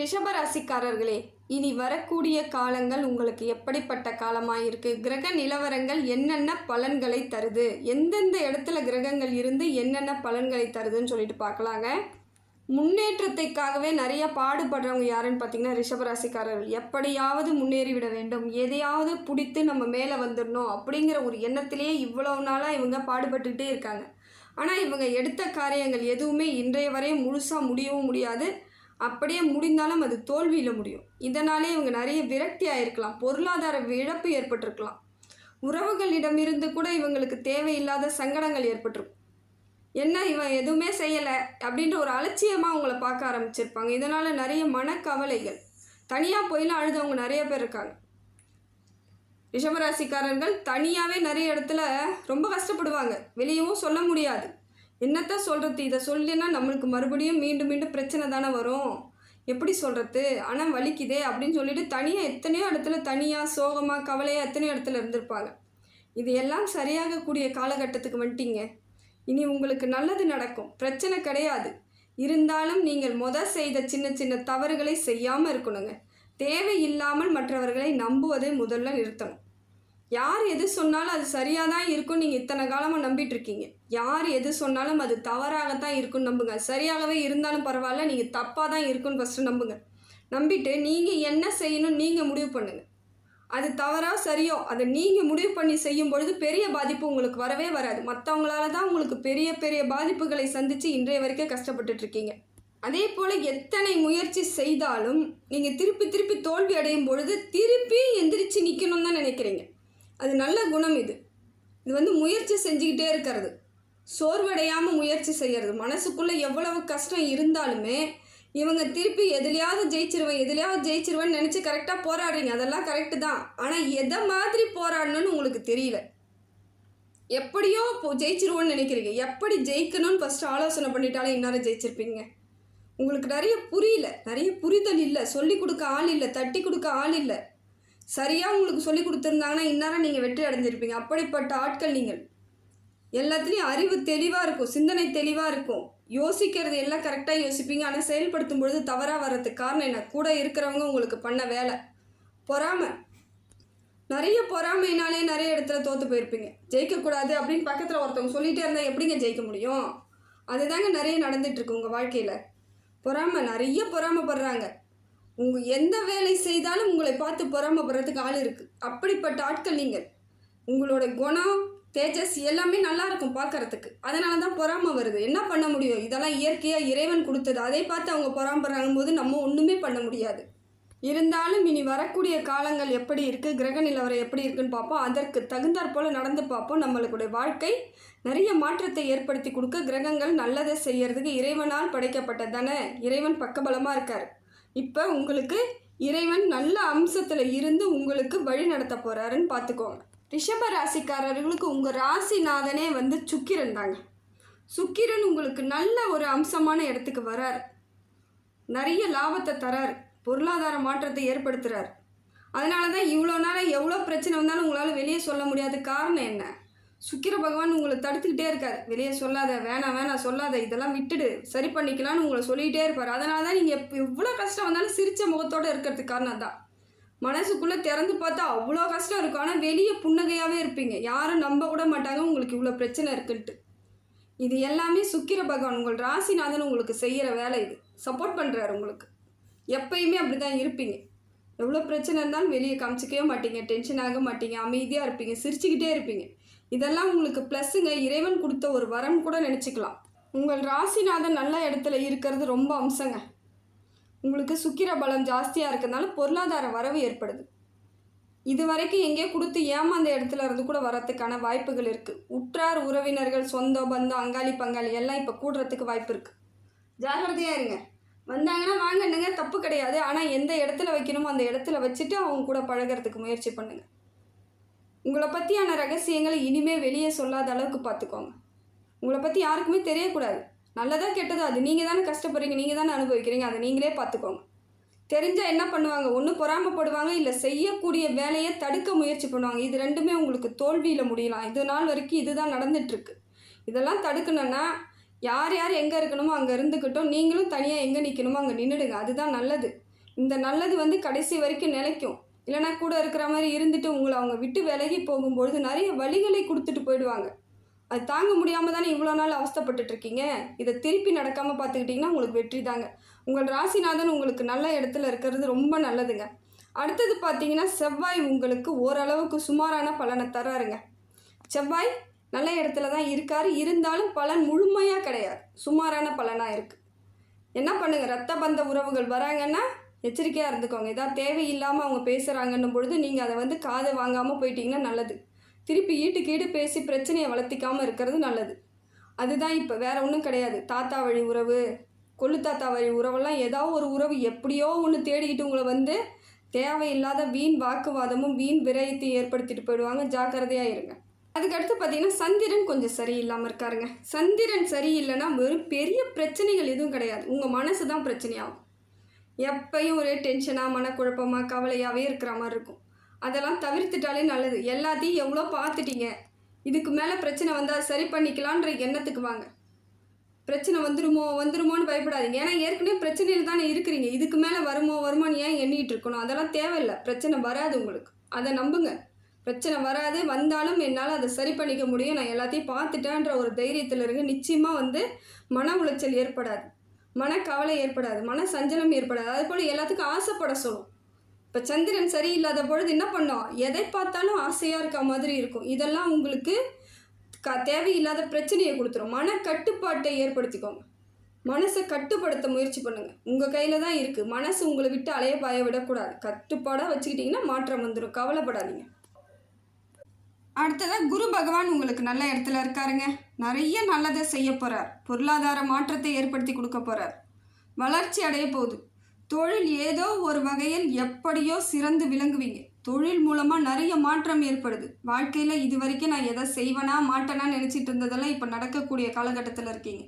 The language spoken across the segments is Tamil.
ரிஷபராசிக்காரர்களே இனி வரக்கூடிய காலங்கள் உங்களுக்கு எப்படிப்பட்ட காலமாகிருக்கு கிரக நிலவரங்கள் என்னென்ன பலன்களை தருது? எந்தெந்த இடத்துல கிரகங்கள் இருந்து என்னென்ன பலன்களை தருதுன்னு சொல்லிட்டு பார்க்கலாங்க. முன்னேற்றத்தைக்காகவே நிறைய பாடுபடுறவங்க யாருன்னு பார்த்தீங்கன்னா ரிஷபராசிக்காரர்கள். எப்படியாவது முன்னேறிவிட வேண்டும். எதையாவது பிடித்து நம்ம மேலே வந்துடணும் அப்படிங்கிற ஒரு எண்ணத்திலேயே இவ்வளவு நாளாக இவங்க பாடுபட்டுக்கிட்டே இருக்காங்க. ஆனால் இவங்க எடுத்த காரியங்கள் எதுவுமே இன்றைய வரையும் முழுசாக முடியவும் முடியாது. அப்படியே முடிந்தாலும் அது தோல்வியில் முடியும். இதனாலே இவங்க நிறைய விரக்தி ஆயிருக்கலாம். பொருளாதார இழப்பு ஏற்பட்டிருக்கலாம். உறவுகளிடமிருந்து கூட இவங்களுக்கு தேவையில்லாத சங்கடங்கள் ஏற்பட்டிருக்கும். என்ன இவன் எதுவுமே செய்யலை அப்படின்ற ஒரு அலட்சியமாக அவங்கள பார்க்க ஆரம்பிச்சிருப்பாங்க. இதனால் நிறைய மனக்கவலைகள். தனியாக போயெல்லாம் அழுதவங்க நிறைய பேர் இருக்காங்க. ரிஷபராசிக்காரர்கள் தனியாகவே நிறைய இடத்துல ரொம்ப கஷ்டப்படுவாங்க. வெளியவும் சொல்ல முடியாது. என்னத்த சொல்கிறது இதை சொல்லினா நம்மளுக்கு மறுபடியும் மீண்டும் மீண்டும் பிரச்சனை தானே வரும். எப்படி சொல்கிறது ஆனால் வலிக்குதே அப்படின்னு சொல்லிட்டு தனியாக எத்தனையோ இடத்துல தனியாக சோகமாக கவலையாக எத்தனையோ இடத்துல இருந்திருப்பாங்க. இது எல்லாம் சரியாகக்கூடிய காலகட்டத்துக்கு வந்துட்டீங்க. இனி உங்களுக்கு நல்லது நடக்கும். பிரச்சனை கிடையாது. இருந்தாலும் நீங்கள் முத செய்த சின்ன சின்ன தவறுகளை செய்யாமல் இருக்கணுங்க. தேவையில்லாமல் மற்றவர்களை நம்புவதை முதல்ல நிறுத்தணும். யார் எது சொன்னாலும் அது சரியாக தான் இருக்கும் நீங்கள் இத்தனை காலமாக நம்பிட்டு இருக்கீங்க யார் எது சொன்னாலும் அது தவறாகத்தான் இருக்குன்னு நம்புங்க. சரியாகவே இருந்தாலும் பரவாயில்ல நீங்கள் தப்பாக தான் இருக்குன்னு ஃபஸ்ட்டு நம்புங்க. நம்பிட்டு நீங்கள் என்ன செய்யணும் நீங்கள் முடிவு பண்ணுங்க. அது தவறா சரியோ அதை நீங்கள் முடிவு பண்ணி செய்யும் பொழுது பெரிய பாதிப்பு உங்களுக்கு வரவே வராது. மற்றவங்களால தான் உங்களுக்கு பெரிய பெரிய பாதிப்புகளை சந்தித்து இன்றைய வரைக்கும் கஷ்டப்பட்டுட்ருக்கீங்க அதே போல் எத்தனை முயற்சி செய்தாலும் நீங்கள் திருப்பி திருப்பி தோல்வி அடையும் பொழுது திருப்பி எந்திரிச்சு நிற்கணும்னு தான் நினைக்கிறீங்க. அது நல்ல குணம் இது. இது வந்து முயற்சி செஞ்சுக்கிட்டே இருக்கிறது. சோர்வடையாமல் முயற்சி செய்கிறது மனசுக்குள்ளே எவ்வளவு கஷ்டம் இருந்தாலுமே இவங்க திருப்பி எதுலையாவது ஜெயிச்சிருவேன் எதுலையாவது ஜெயிச்சிருவேன்னு நினச்சி கரெக்டாக போராடுறீங்க. அதெல்லாம் கரெக்டு தான். ஆனால் எதை மாதிரி போராடணும்னு உங்களுக்கு தெரியல. எப்படியோ இப்போ ஜெயிச்சிருவோன்னு நினைக்கிறீங்க. எப்படி ஜெயிக்கணும்னு ஃபஸ்ட்டு ஆலோசனை பண்ணிட்டாலே இந்நேரம் ஜெயிச்சிருப்பீங்க? உங்களுக்கு நிறைய புரியல. நிறைய புரிதல் இல்லை. சொல்லி கொடுக்க ஆள் இல்லை. தட்டி கொடுக்க ஆள் இல்லை. சரியாக உங்களுக்கு சொல்லி கொடுத்துருந்தாங்கன்னா இந்நேரம் நீங்கள் வெற்றி அடைஞ்சிருப்பீங்க. அப்படிப்பட்ட ஆட்கள் நீங்கள். எல்லாத்துலேயும் அறிவு தெளிவாக இருக்கும் சிந்தனை தெளிவாக இருக்கும். யோசிக்கிறது எல்லாம் கரெக்டாக யோசிப்பீங்க. ஆனால் செயல்படுத்தும் பொழுது தவறாக வர்றதுக்கு காரணம் என்ன? கூட இருக்கிறவங்க உங்களுக்கு பண்ண வேலை. பொறாமை. நிறைய பொறாமைனாலே நிறைய இடத்துல தோற்று போயிருப்பீங்க. ஜெயிக்கக்கூடாது அப்படின்னு பக்கத்தில் ஒருத்தவங்க சொல்லிகிட்டே இருந்தால் எப்படிங்க ஜெயிக்க முடியும்? அதுதாங்க நிறைய நடந்துகிட்ருக்கு உங்கள் வாழ்க்கையில். பொறாமை. நிறைய பொறாமைப்படுறாங்க. உங்கள் எந்த வேலை செய்தாலும் உங்களை பார்த்து பொறாமப்படுறதுக்கு ஆள் இருக்குது அப்படிப்பட்ட ஆட்கள் நீங்கள். உங்களோட குணம் தேஜஸ் எல்லாமே நல்லா இருக்கும் பார்க்கறதுக்கு. அதனால தான் பொறாமை வருது. என்ன பண்ண முடியும்? இதெல்லாம் இயற்கையாக இறைவன் கொடுத்தது. அதை பார்த்து அவங்க பொறாமப்படுறாங்க போது நம்ம ஒன்றுமே பண்ண முடியாது. இருந்தாலும் இனி வரக்கூடிய காலங்கள் எப்படி இருக்குது கிரக நிலவரம் எப்படி இருக்குன்னு பார்ப்போம். அதற்கு தகுந்தாற் போல் நடந்து பார்ப்போம். நம்மளுடைய வாழ்க்கை நிறைய மாற்றத்தை ஏற்படுத்தி கொடுக்க. கிரகங்கள் நல்லதை செய்யறதுக்கு இறைவனால் படைக்கப்பட்டது தானே? இறைவன் பக்கபலமாக இருக்கார். இப்போ உங்களுக்கு இறைவன் நல்ல அம்சத்தில் இருந்து உங்களுக்கு வழி நடத்த போகிறாருன்னு பார்த்துக்கோங்க ரிஷப ராசிக்காரர்களுக்கு உங்கள் ராசிநாதனே வந்து சுக்கிரன் தாங்க. சுக்கிரன் உங்களுக்கு நல்ல ஒரு அம்சமான இடத்துக்கு வரார். நிறைய லாபத்தை தரார். பொருளாதார மாற்றத்தை ஏற்படுத்துகிறார் அதனால தான் இவ்வளோ நேரம் எவ்வளோ பிரச்சனை வந்தாலும் உங்களால் வெளியே சொல்ல முடியாத காரணம் என்ன? சுக்கிர பகவான் உங்களை தடுத்துக்கிட்டே இருக்கார். வெளியே சொல்லாத வேணாம் வேணாம் சொல்லாத இதெல்லாம் விட்டுடு. சரி பண்ணிக்கலாம்னு உங்களை சொல்லிகிட்டே இருப்பார். அதனால தான் நீங்கள் எப்போ எவ்வளோ கஷ்டம் வந்தாலும் சிரித்த முகத்தோடு இருக்கிறதுக்கு காரணம் தான் மனசுக்குள்ளே திறந்து பார்த்தா அவ்வளோ கஷ்டம் இருக்கும். ஆனால் வெளியே புன்னகையாகவே இருப்பீங்க. யாரும் நம்ப கூட மாட்டாங்க. உங்களுக்கு இவ்வளோ பிரச்சனை இருக்குன்ட்டு. இது எல்லாமே சுக்கிர பகவான். உங்கள் ராசிநாதன் உங்களுக்கு செய்கிற வேலை இது. சப்போர்ட் பண்ணுறாரு உங்களுக்கு. எப்பயுமே அப்படி தான் இருப்பீங்க. எவ்வளோ பிரச்சனை இருந்தாலும் வெளியே காமிச்சிக்கவே மாட்டீங்க. டென்ஷன் ஆக மாட்டீங்க. அமைதியாக இருப்பீங்க. சிரிச்சுக்கிட்டே இருப்பீங்க. இதெல்லாம் உங்களுக்கு ப்ளஸ்ஸுங்க. இறைவன் கொடுத்த ஒரு வரம் கூட நினச்சிக்கலாம். உங்கள் ராசிநாதன் நல்ல இடத்துல இருக்கிறது ரொம்ப அம்சங்க. உங்களுக்கு சுக்கிர பலம் ஜாஸ்தியாக இருக்கிறதுனால பொருளாதார வரவு ஏற்படுது. இது வரைக்கும் எங்கேயோ கொடுத்து ஏமாந்த இடத்துல இருந்து கூட வரத்துக்கான வாய்ப்புகள் இருக்குது உற்றார் உறவினர்கள் சொந்த பந்தம் அங்காளி பங்காளி எல்லாம் இப்போ கூடுறதுக்கு வாய்ப்பு இருக்குது ஜாகிரதையாக இருங்க. வந்தாங்கன்னா வாங்கண்டுங்க தப்பு கிடையாது. ஆனால் எந்த இடத்துல வைக்கணுமோ அந்த இடத்துல வச்சுட்டு அவங்க கூட பழகிறதுக்கு முயற்சி பண்ணுங்கள் உங்களை பற்றியான ரகசியங்களை இனிமேல் வெளியே சொல்லாத அளவுக்கு பார்த்துக்கோங்க உங்களை பற்றி யாருக்குமே தெரியக்கூடாது. நல்லதா கெட்டதோ அது நீங்கள் தானே கஷ்டப்படுறீங்க நீங்கள் தானே அனுபவிக்கிறீங்க அதை நீங்களே பார்த்துக்கோங்க தெரிஞ்சால் என்ன பண்ணுவாங்க? ஒன்று பொறாமப்படுவாங்க இல்லை செய்யக்கூடிய வேலையை தடுக்க முயற்சி பண்ணுவாங்க. இது ரெண்டுமே உங்களுக்கு தோல்வியில் முடியலாம். இது நாள் வரைக்கும் இதுதான் நடந்துட்டுருக்கு. இதெல்லாம் தடுக்கணும்னா யார் யார் எங்கே இருக்கணுமோ அங்கே இருந்துக்கிட்டோம் நீங்களும் தனியாக எங்கே நிற்கணுமோ அங்கே நின்றுடுங்க அதுதான் நல்லது. இந்த நல்லது வந்து கடைசி வரைக்கும் நிலைக்கும். இல்லைனா கூட இருக்கிற மாதிரி இருந்துட்டு உங்களை அவங்க விட்டு விலகி போகும்பொழுது நிறைய வழிகளை கொடுத்துட்டு போயிடுவாங்க. அது தாங்க முடியாமல் தானே இவ்வளோ நாள் அவஸ்தைப்பட்டுட்டு இருக்கீங்க? இதை திருப்பி நடக்காமல் பார்த்துக்கிட்டிங்கன்னா உங்களுக்கு வெற்றி தாங்க. உங்கள் ராசிநாதன் உங்களுக்கு நல்ல இடத்துல இருக்கிறது ரொம்ப நல்லதுங்க. அடுத்தது பார்த்தீங்கன்னா செவ்வாய் உங்களுக்கு ஓரளவுக்கு சுமாரான பலனை தராருங்க செவ்வாய் நல்ல இடத்துல தான் இருக்கார். இருந்தாலும் பலன் முழுமையாக கிடையாது. சுமாரான பலனாக இருக்குது என்ன பண்ணுங்கள் ரத்த பந்த உறவுகள் வராங்கன்னா எச்சரிக்கையாக இருந்துக்கோங்க. ஏதாவது தேவையில்லாமல் அவங்க பேசுகிறாங்கன்னும் பொழுது நீங்கள் அதை வந்து காதை வாங்காமல் போயிட்டீங்கன்னா நல்லது. திருப்பி ஈட்டுக்கு ஈடு பேசி பிரச்சனையை வளர்த்திக்காமல் இருக்கிறது நல்லது. அதுதான் இப்போ வேறு ஒன்றும் கிடையாது. தாத்தா வழி உறவு கொள்ளு தாத்தா வழி உறவெல்லாம் ஏதாவது ஒரு உறவு எப்படியோ ஒன்று தேடிக்கிட்டு உங்களை வந்து தேவையில்லாத வீண் வாக்குவாதமும் வீண் விரயத்தையும் ஏற்படுத்திட்டு போயிடுவாங்க. ஜாக்கிரதையாக இருங்க. அதுக்கடுத்து பார்த்தீங்கன்னா சந்திரன் கொஞ்சம் சரியில்லாமல் இருக்காருங்க. சந்திரன் சரியில்லைன்னா வெறும் பெரிய பிரச்சனைகள் எதுவும் கிடையாது. உங்கள் மனசு தான் பிரச்சனையாகும். எப்பயும் ஒரே டென்ஷனாக மனக்குழப்பமாக கவலையாகவே இருக்கிற மாதிரி இருக்கும். அதெல்லாம் தவிர்த்துட்டாலே நல்லது. எல்லாத்தையும் எவ்வளோ பார்த்துட்டீங்க? இதுக்கு மேலே பிரச்சனை வந்தால் சரி பண்ணிக்கலான்ற எண்ணத்துக்கு வாங்க. பிரச்சனை வந்துருமோ வந்துருமோன்னு பயப்படாதீங்க. ஏன்னா ஏற்கனவே பிரச்சனையில் தானே இருக்கிறீங்க. இதுக்கு மேலே வருமோ வருமோன்னு ஏன் எண்ணிட்டு இருக்கணும்? அதெல்லாம் தேவையில்லை. பிரச்சனை வராது உங்களுக்கு. அதை நம்புங்க. பிரச்சனை வராது. வந்தாலும் என்னால் அதை சரி பண்ணிக்க முடியும். நான் எல்லாத்தையும் பார்த்துட்டேன்ற ஒரு தைரியத்தில் இருங்க நிச்சயமாக வந்து மன உளைச்சல் ஏற்படாது. மனக்கவலை ஏற்படாது மன சஞ்சலம் ஏற்படாது. அது போல் எல்லாத்துக்கும் ஆசைப்பட சொல்லும். இப்போ சந்திரன் சரியில்லாத பொழுது என்ன பண்ணோம்? எதை பார்த்தாலும் ஆசையாக இருக்க மாதிரி இருக்கும். இதெல்லாம் உங்களுக்கு க தேவையில்லாத பிரச்சனையை கொடுத்துரும். மன கட்டுப்பாட்டை ஏற்படுத்திக்கோங்க. மனசை கட்டுப்படுத்த முயற்சி பண்ணுங்கள் உங்கள் கையில் தான் இருக்குது மனசு உங்களை விட்டு அலைய பாய விடக்கூடாது. கட்டுப்பாடாக வச்சுக்கிட்டிங்கன்னா மாற்றம் வந்துடும் கவலைப்படாதீங்க. அடுத்ததாக குரு பகவான் உங்களுக்கு நல்ல இடத்துல இருக்காருங்க. நிறைய நல்லதை செய்ய போகிறார் பொருளாதார மாற்றத்தை ஏற்படுத்தி கொடுக்க போகிறார் வளர்ச்சி அடைய போகுது. தொழில் ஏதோ ஒரு வகையில் எப்படியோ சிறந்து விளங்குவீங்க. தொழில் மூலமாக நிறைய மாற்றம் ஏற்படுது. வாழ்க்கையில் இது வரைக்கும் நான் எதை செய்வேனா மாட்டேனா நினச்சிட்டு இருந்ததெல்லாம் இப்போ நடக்கக்கூடிய காலகட்டத்தில் இருக்கீங்க.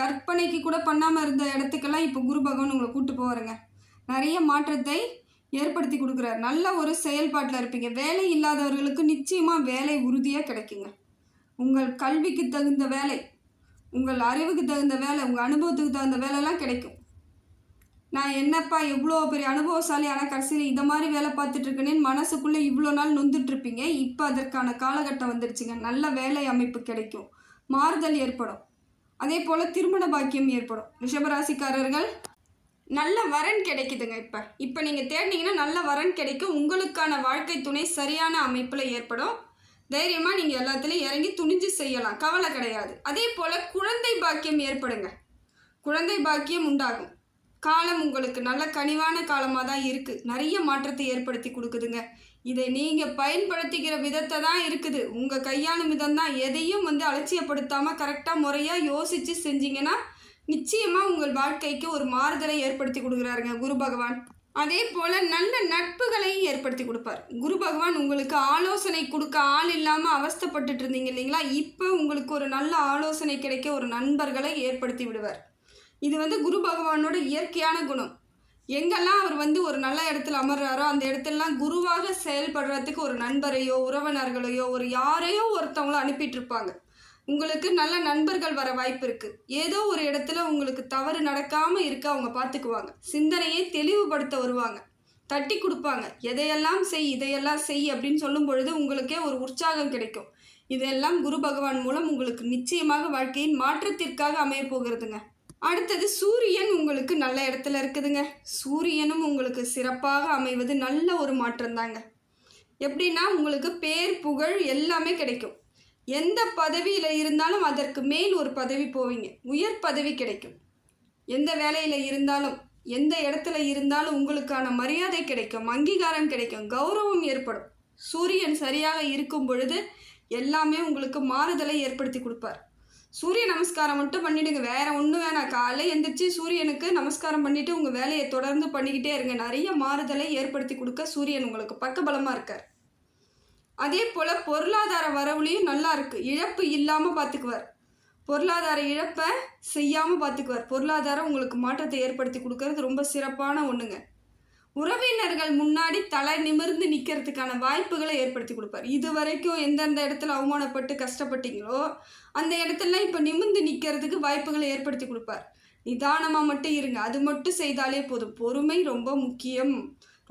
கற்பனைக்கு கூட பண்ணாமல் இருந்த இடத்துக்கெல்லாம் இப்போ குரு பகவான் உங்களை கூட்டு போவாருங்க. நிறைய மாற்றத்தை ஏற்படுத்தி கொடுக்குறாரு. நல்ல ஒரு செயல்பாட்டில் இருப்பீங்க. வேலை இல்லாதவர்களுக்கு நிச்சயமாக வேலை உறுதியாக கிடைக்குங்க. உங்கள் கல்விக்கு தகுந்த வேலை உங்கள் அறிவுக்கு தகுந்த வேலை உங்கள் அனுபவத்துக்கு தகுந்த வேலைலாம் கிடைக்கும். நான் என்னப்பா எவ்வளோ பெரிய அனுபவசாலி ஆனால் கடைசியில் இந்த மாதிரி வேலை பார்த்துட்ருக்கேனேன்னு மனசுக்குள்ளே இவ்வளோ நாள் நொந்துட்டுருப்பீங்க இப்போ அதற்கான காலகட்டம் வந்துடுச்சுங்க நல்ல வேலை அமைப்பு கிடைக்கும். மாறுதல் ஏற்படும். அதே போல் திருமண பாக்கியம் ஏற்படும். ரிஷபராசிக்காரர்கள் நல்ல வரன் கிடைக்குதுங்க இப்போ. இப்போ நீங்கள் தேடினீங்கன்னா நல்ல வரன் கிடைக்கும். உங்களுக்கான வாழ்க்கை துணை சரியான அமைப்பில் ஏற்படும். தைரியமாக நீங்கள் எல்லாத்துலேயும் இறங்கி துணிஞ்சு செய்யலாம். கவலை கிடையாது. அதே போல் குழந்தை பாக்கியம் ஏற்படுங்க. குழந்தை பாக்கியம் உண்டாகும். காலம் உங்களுக்கு நல்ல கனிவான காலமாக தான் இருக்குது நிறைய மாற்றத்தை ஏற்படுத்தி கொடுக்குதுங்க. இதை நீங்கள் பயன்படுத்திக்கிற விதத்தை தான் இருக்குது. உங்கள் கையாளும் விதம் தான். எதையும் வந்து அலட்சியப்படுத்தாமல் கரெக்டாக முறையாக யோசித்து செஞ்சீங்கன்னா நிச்சயமாக உங்கள் வாழ்க்கைக்கு ஒரு மாறுதலை ஏற்படுத்தி கொடுக்குறாருங்க குரு பகவான். அதே போல் நல்ல நட்புகளை ஏற்படுத்தி கொடுப்பார். குரு பகவான் உங்களுக்கு ஆலோசனை கொடுக்க ஆள் இல்லாமல் அவஸ்தப்பட்டுட்டு இருந்தீங்க இல்லைங்களா? இப்போ உங்களுக்கு ஒரு நல்ல ஆலோசனை கிடைக்க ஒரு நண்பர்களை ஏற்படுத்தி விடுவார். இது வந்து குரு பகவானோட இயற்கையான குணம். எங்கெல்லாம் அவர் வந்து ஒரு நல்ல இடத்துல அமர்றாரோ அந்த இடத்துலலாம் குருவாக செயல்படுறதுக்கு ஒரு நண்பரையோ உறவினர்களையோ ஒரு யாரையோ ஒருத்தவங்களோ அனுப்பிட்டு இருப்பாங்க. உங்களுக்கு நல்ல நண்பர்கள் வர வாய்ப்பு இருக்குது ஏதோ ஒரு இடத்துல உங்களுக்கு தவறு நடக்காமல் இருக்க அவங்க பார்த்துக்குவாங்க சிந்தனையை தெளிவுபடுத்த வருவாங்க. தட்டி கொடுப்பாங்க. எதையெல்லாம் செய் இதையெல்லாம் செய் அப்படின்னு சொல்லும் பொழுது உங்களுக்கே ஒரு உற்சாகம் கிடைக்கும். இதெல்லாம் குரு பகவான் மூலம் உங்களுக்கு நிச்சயமாக வாழ்க்கையின் மாற்றத்திற்காக அமைய போகிறதுங்க. அடுத்தது சூரியன் உங்களுக்கு நல்ல இடத்துல இருக்குதுங்க. சூரியனும் உங்களுக்கு சிறப்பாக அமைவது நல்ல ஒரு மாற்றம் தாங்க எப்படின்னா உங்களுக்கு பேர் புகழ் எல்லாமே கிடைக்கும். எந்த பதவியில் இருந்தாலும் அதற்கு மேல் ஒரு பதவி போவீங்க. உயர் பதவி கிடைக்கும். எந்த வேலையில் இருந்தாலும் எந்த இடத்துல இருந்தாலும் உங்களுக்கான மரியாதை கிடைக்கும் அங்கீகாரம் கிடைக்கும் கௌரவம் ஏற்படும். சூரியன் சரியாக இருக்கும் பொழுது எல்லாமே உங்களுக்கு மாறுதலை ஏற்படுத்தி கொடுப்பார். சூரிய நமஸ்காரம் மட்டும் பண்ணிவிடுங்க வேறு ஒன்றும் வேணாம். காலை எந்திரிச்சு சூரியனுக்கு நமஸ்காரம் பண்ணிவிட்டு உங்கள் வேலையை தொடர்ந்து பண்ணிக்கிட்டே இருங்க. நிறைய மாறுதலை ஏற்படுத்தி கொடுக்க சூரியன் உங்களுக்கு பக்கபலமாக இருக்கார். அதே போல் பொருளாதார வரவுலையும் நல்லா இருக்குது இழப்பு இல்லாமல் பார்த்துக்குவார் பொருளாதார இழப்பை செய்யாமல் பார்த்துக்குவார் பொருளாதாரம் உங்களுக்கு மாற்றத்தை ஏற்படுத்தி கொடுக்கறது ரொம்ப சிறப்பான ஒன்றுங்க உறவினர்கள் முன்னாடி தலை நிமிர்ந்து நிற்கிறதுக்கான வாய்ப்புகளை ஏற்படுத்தி கொடுப்பார். இது வரைக்கும் எந்தெந்த இடத்துல அவமானப்பட்டு கஷ்டப்பட்டீங்களோ அந்த இடத்துல இப்போ நிமிர்ந்து நிற்கிறதுக்கு வாய்ப்புகளை ஏற்படுத்தி கொடுப்பார். நிதானமாக மட்டும் இருங்க. அது மட்டும் செய்தாலே போதும். பொறுமை ரொம்ப முக்கியம்.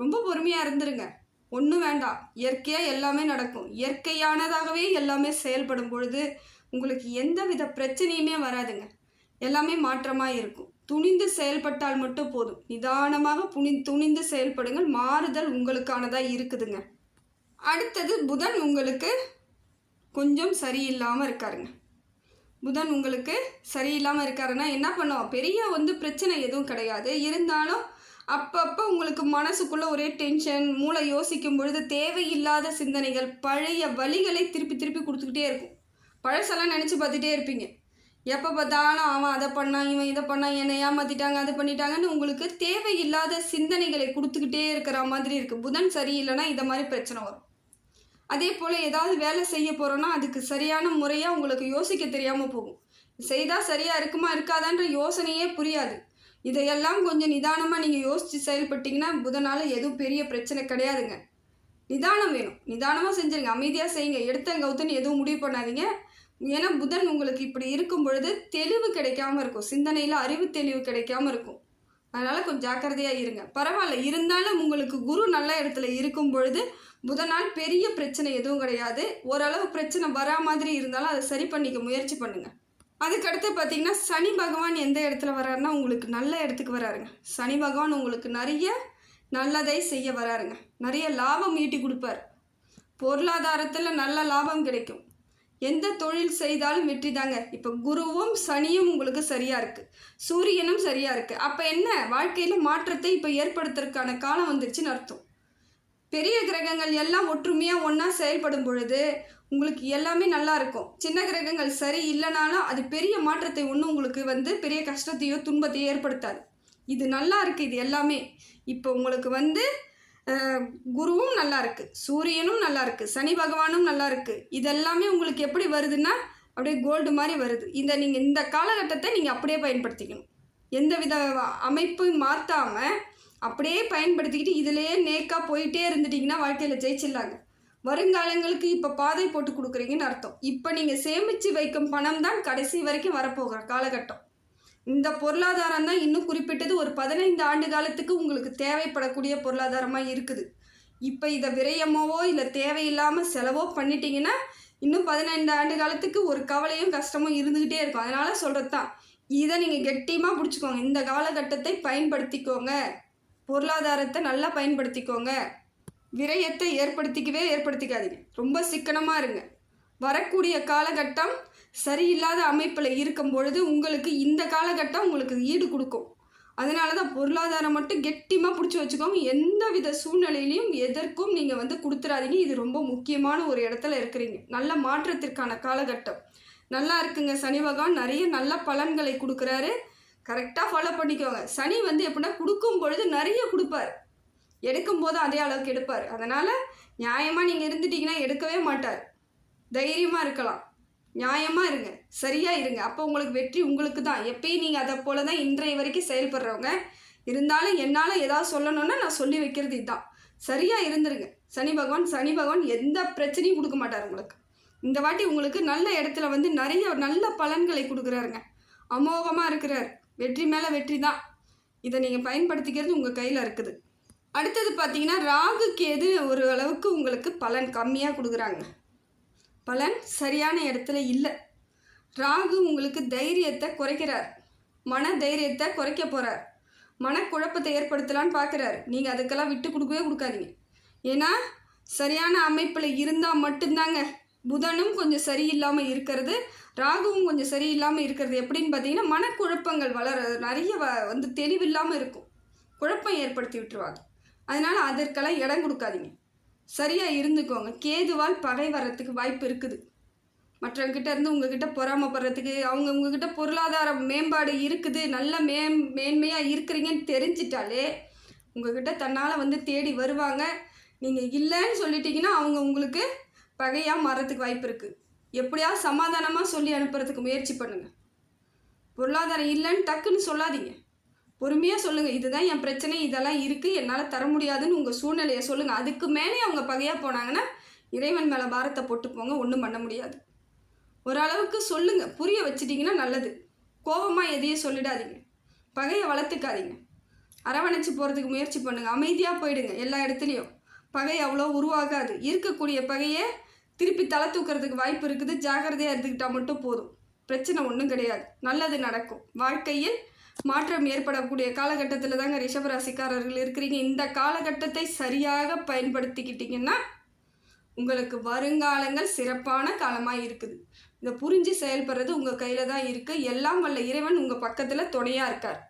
ரொம்ப பொறுமையாக இருந்துருங்க. ஒன்றும் வேண்டாம். இயற்கையாக எல்லாமே நடக்கும். இயற்கையானதாகவே எல்லாமே செயல்படும் பொழுது உங்களுக்கு எந்த வித பிரச்சனையுமே வராதுங்க. எல்லாமே மாற்றமாக இருக்கும். துணிந்து செயல்பட்டால் மட்டும் போதும். நிதானமாக புனி துணிந்து செயல்படுங்கள். மாறுதல் உங்களுக்கானதாக இருக்குதுங்க. அடுத்தது புதன் உங்களுக்கு கொஞ்சம் சரியில்லாமல் இருக்காருங்க. புதன் உங்களுக்கு சரியில்லாமல் இருக்காருன்னா என்ன பண்ணுவோம்? பெரிய வந்து பிரச்சனை எதுவும் கிடையாது. இருந்தாலும் அப்பப்போ உங்களுக்கு மனசுக்குள்ளே ஒரே டென்ஷன் மூளை யோசிக்கும் பொழுது தேவையில்லாத சிந்தனைகள் பழைய வழிகளை திருப்பி திருப்பி கொடுத்துக்கிட்டே இருக்கும். பழசெல்லாம் நினச்சி பார்த்துட்டே இருப்பீங்க. எப்போ பார்த்தாலும் அவன் அதை பண்ணான் இவன் இதை பண்ணான் என்னை ஏமாற்றிட்டாங்க அதை பண்ணிட்டாங்கன்னு உங்களுக்கு தேவையில்லாத சிந்தனைகளை கொடுத்துக்கிட்டே இருக்கிற மாதிரி இருக்குது புதன் சரியில்லைன்னா இந்த மாதிரி பிரச்சனை வரும். அதே போல் ஏதாவது வேலை செய்ய போகிறோன்னா அதுக்கு சரியான முறையாக உங்களுக்கு யோசிக்க தெரியாமல் போகும். செய்தால் சரியாக இருக்குமா இருக்காதான்ற யோசனையே புரியாது. இதையெல்லாம் கொஞ்சம் நிதானமாக நீங்கள் யோசித்து செயல்பட்டீங்கன்னா புதனால் எதுவும் பெரிய பிரச்சனை கிடையாதுங்க. நிதானம் வேணும். நிதானமாக செஞ்சுருங்க. அமைதியாக செய்யுங்க. எடுத்தங்க கவுத்துன்னு எதுவும் முடிவு பண்ணாதீங்க. ஏன்னா புதன் உங்களுக்கு இப்படி இருக்கும் பொழுது தெளிவு கிடைக்காம இருக்கும். சிந்தனையில் அறிவு தெளிவு கிடைக்காம இருக்கும். அதனால் கொஞ்சம் ஜாக்கிரதையாக இருங்க. பரவாயில்ல. இருந்தாலும் உங்களுக்கு குரு நல்ல இடத்துல இருக்கும் பொழுது புதனால் பெரிய பிரச்சனை எதுவும் கிடையாது. ஓரளவு பிரச்சனை வரா மாதிரி இருந்தாலும் அதை சரி பண்ணிக்க முயற்சி பண்ணுங்கள் அதுக்கடுத்து பார்த்தீங்கன்னா சனி பகவான் எந்த இடத்துல வராருன்னா உங்களுக்கு நல்ல இடத்துக்கு வராருங்க. சனி பகவான் உங்களுக்கு நிறைய நல்லதை செய்ய வராருங்க. நிறைய லாபம் ஈட்டி கொடுப்பார். பொருளாதாரத்தில் நல்ல லாபம் கிடைக்கும். எந்த தொழில் செய்தாலும் வெற்றி தாங்க. இப்போ குருவும் சனியும் உங்களுக்கு சரியாக இருக்குது சூரியனும் சரியாக இருக்குது அப்போ என்ன? வாழ்க்கையில் மாற்றத்தை இப்போ ஏற்படுத்துறதுக்கான காலம் வந்துருச்சுன்னு அர்த்தம். பெரிய கிரகங்கள் எல்லாம் ஒற்றுமையாக ஒன்றா செயல்படும் பொழுது உங்களுக்கு எல்லாமே நல்லா இருக்கும். சின்ன கிரகங்கள் சரி இல்லைனாலும் அது பெரிய மாற்றத்தை ஒன்றும் உங்களுக்கு வந்து பெரிய கஷ்டத்தையோ துன்பத்தையோ ஏற்படுத்தாது. இது நல்லா இருக்குது இது எல்லாமே. இப்போ உங்களுக்கு வந்து குருவும் நல்லா இருக்குது சூரியனும் நல்லா இருக்குது சனி பகவானும் நல்லா இருக்குது இதெல்லாமே உங்களுக்கு எப்படி வருதுன்னா அப்படியே கோல்டு மாதிரி வருது. இந்த நீங்கள் இந்த காலகட்டத்தை நீங்கள் அப்படியே பயன்படுத்திக்கணும். எந்த வித அமைப்பு மாற்றாமல் அப்படியே பயன்படுத்திக்கிட்டு இதிலேயே நேக்காக போயிட்டே இருந்துட்டிங்கன்னா வாழ்க்கையில் ஜெயிச்சிடலாங்க. வருங்காலங்களுக்கு இப்போ பாதை போட்டு கொடுக்குறீங்கன்னு அர்த்தம். இப்போ நீங்கள் சேமித்து வைக்கும் பணம் தான் கடைசி வரைக்கும் வரப்போகிற காலகட்டம். இந்த பொருளாதாரம் தான் இன்னும் குறிப்பிட்டது. ஒரு பதினைந்து ஆண்டு காலத்துக்கு உங்களுக்கு தேவைப்படக்கூடிய பொருளாதாரமாக இருக்குது. இப்போ இதை விரயமாவோ இல்லை தேவையில்லாமல் செலவோ பண்ணிட்டீங்கன்னா இன்னும் பதினைந்து ஆண்டு காலத்துக்கு ஒரு கவலையும் கஷ்டமும் இருந்துக்கிட்டே இருக்கும். அதனால் சொல்கிறது தான் இதை நீங்கள் கெட்டியமாக பிடிச்சிக்கோங்க. இந்த காலகட்டத்தை பயன்படுத்திக்கோங்க. பொருளாதாரத்தை நல்லா பயன்படுத்திக்கோங்க. விரயத்தை ஏற்படுத்திக்கவே ஏற்படுத்திக்காதீங்க. ரொம்ப சிக்கனமாக இருங்க. வரக்கூடிய காலகட்டம் சரியில்லாத அமைப்பில் இருக்கும் பொழுது உங்களுக்கு இந்த காலகட்டம் உங்களுக்கு ஈடு கொடுக்கும். அதனால தான் பொருளாதாரம் மட்டும் கெட்டிமாக பிடிச்சி வச்சுக்கோங்க. எந்த வித சூழ்நிலையிலையும் எதற்கும் நீங்கள் வந்து கொடுத்துறாதீங்க. இது ரொம்ப முக்கியமான ஒரு இடத்துல இருக்கிறீங்க. நல்ல மாற்றத்திற்கான காலகட்டம். நல்லா இருக்குங்க சனி பகவான். நிறைய நல்ல பலன்களை கொடுக்குறாரு. கரெக்டாக ஃபாலோ பண்ணிக்கோங்க. சனி வந்து எப்படின்னா கொடுக்கும் பொழுது நிறைய கொடுப்பார். எடுக்கும் போது அதே அளவுக்கு எடுப்பார். அதனால் நியாயமாக நீங்கள் இருந்துட்டீங்கன்னா எடுக்கவே மாட்டார். தைரியமாக இருக்கலாம். நியாயமாக இருங்க. சரியாக இருங்க. அப்போ உங்களுக்கு வெற்றி உங்களுக்கு தான். எப்பயும் நீங்கள் அதை போல தான் இன்றைய வரைக்கும் செயல்படுறவங்க. இருந்தாலும் என்னால் ஏதாவது சொல்லணும்னா நான் சொல்லி வைக்கிறது இதுதான். சரியாக இருந்துருங்க. சனி பகவான் சனி பகவான் எந்த பிரச்சனையும் கொடுக்க மாட்டார் உங்களுக்கு. இந்த வாட்டி உங்களுக்கு நல்ல இடத்துல வந்து நிறைய நல்ல பலன்களை கொடுக்குறாருங்க. அமோகமாக இருக்கிறார். வெற்றி மேலே வெற்றி தான். இதை நீங்கள் பயன்படுத்திக்கிறது உங்கள் கையில் இருக்குது. அடுத்தது பார்த்தீங்கன்னா ராகு கேது ஒரு அளவுக்கு உங்களுக்கு பலன் கம்மியாக கொடுக்குறாங்க. பலன் சரியான இடத்துல இல்லை. ராகு உங்களுக்கு தைரியத்தை குறைக்கிறார். மன தைரியத்தை குறைக்க போகிறார் மனக்குழப்பத்தை ஏற்படுத்தலான்னு பார்க்குறாரு நீங்கள் அதுக்கெல்லாம் விட்டு கொடுக்கவே கொடுக்காதீங்க. ஏன்னா சரியான அமைப்பில் இருந்தால் மட்டும்தாங்க. புதனும் கொஞ்சம் சரியில்லாமல் இருக்கிறது ராகுவும் கொஞ்சம் சரியில்லாமல் இருக்கிறது. எப்படின்னு பார்த்தீங்கன்னா மனக்குழப்பங்கள் வளர நிறைய வ வந்து தெளிவில்லாமல் இருக்கும். குழப்பம் ஏற்படுத்தி விட்டுருவாங்க அதனால் அதற்கெல்லாம் இடம் கொடுக்காதீங்க. சரியாக இருந்துக்கோங்க. கேதுவால் பகை வர்றதுக்கு வாய்ப்பு இருக்குது. மற்றவங்கிட்ட இருந்து உங்ககிட்ட பொறாமப்படுறதுக்கு அவங்க உங்ககிட்ட பொருளாதார மேம்பாடு இருக்குது. நல்ல மே மேன்மையாக இருக்கிறீங்கன்னு தெரிஞ்சிட்டாலே உங்ககிட்ட தன்னால் வந்து தேடி வருவாங்க. நீங்கள் இல்லைன்னு சொல்லிட்டீங்கன்னா அவங்க உங்களுக்கு பகையாக மாறத்துக்கு வாய்ப்பு இருக்குது எப்படியாவது சமாதானமாக சொல்லி அனுப்புறதுக்கு முயற்சி பண்ணுங்கள் பொருளாதாரம் இல்லைன்னு டக்குன்னு சொல்லாதீங்க. பொறுமையாக சொல்லுங்கள் இதுதான் என் பிரச்சனை இதெல்லாம் இருக்குது என்னால் தர முடியாதுன்னு உங்கள் சூழ்நிலையை சொல்லுங்கள் அதுக்கு மேலே அவங்க பகையாக போனாங்கன்னா இறைவன் மேலே பாரத்தை போட்டு போங்க. ஒன்றும் பண்ண முடியாது. ஓரளவுக்கு சொல்லுங்கள் புரிய வச்சிட்டிங்கன்னா நல்லது. கோபமாக எதையும் சொல்லிடாதீங்க. பகையை வளர்த்துக்காதீங்க. அரவணைச்சு போகிறதுக்கு முயற்சி பண்ணுங்கள் அமைதியாக போயிடுங்க எல்லா இடத்துலையும். பகை அவ்வளோ உருவாகாது. இருக்கக்கூடிய பகையை திருப்பி தலை தூக்கிறதுக்கு வாய்ப்பு இருக்குது. ஜாக்கிரதையாக இருந்துக்கிட்டால் மட்டும் போதும். பிரச்சனை ஒன்றும் கிடையாது. நல்லது நடக்கும். வாழ்க்கையில் மாற்றம் ஏற்படக்கூடிய காலகட்டத்தில் தாங்க ரிஷபராசிக்காரர்கள் இருக்கிறீங்க. இந்த காலகட்டத்தை சரியாக பயன்படுத்திக்கிட்டிங்கன்னா உங்களுக்கு வருங்காலங்கள் சிறப்பான காலமாக இருக்குது. இதை புரிஞ்சு செயல்படுறது உங்கள் கையில் தான் இருக்குது எல்லாம் வல்ல இறைவன் உங்கள் பக்கத்தில் துணையாக இருக்கார்.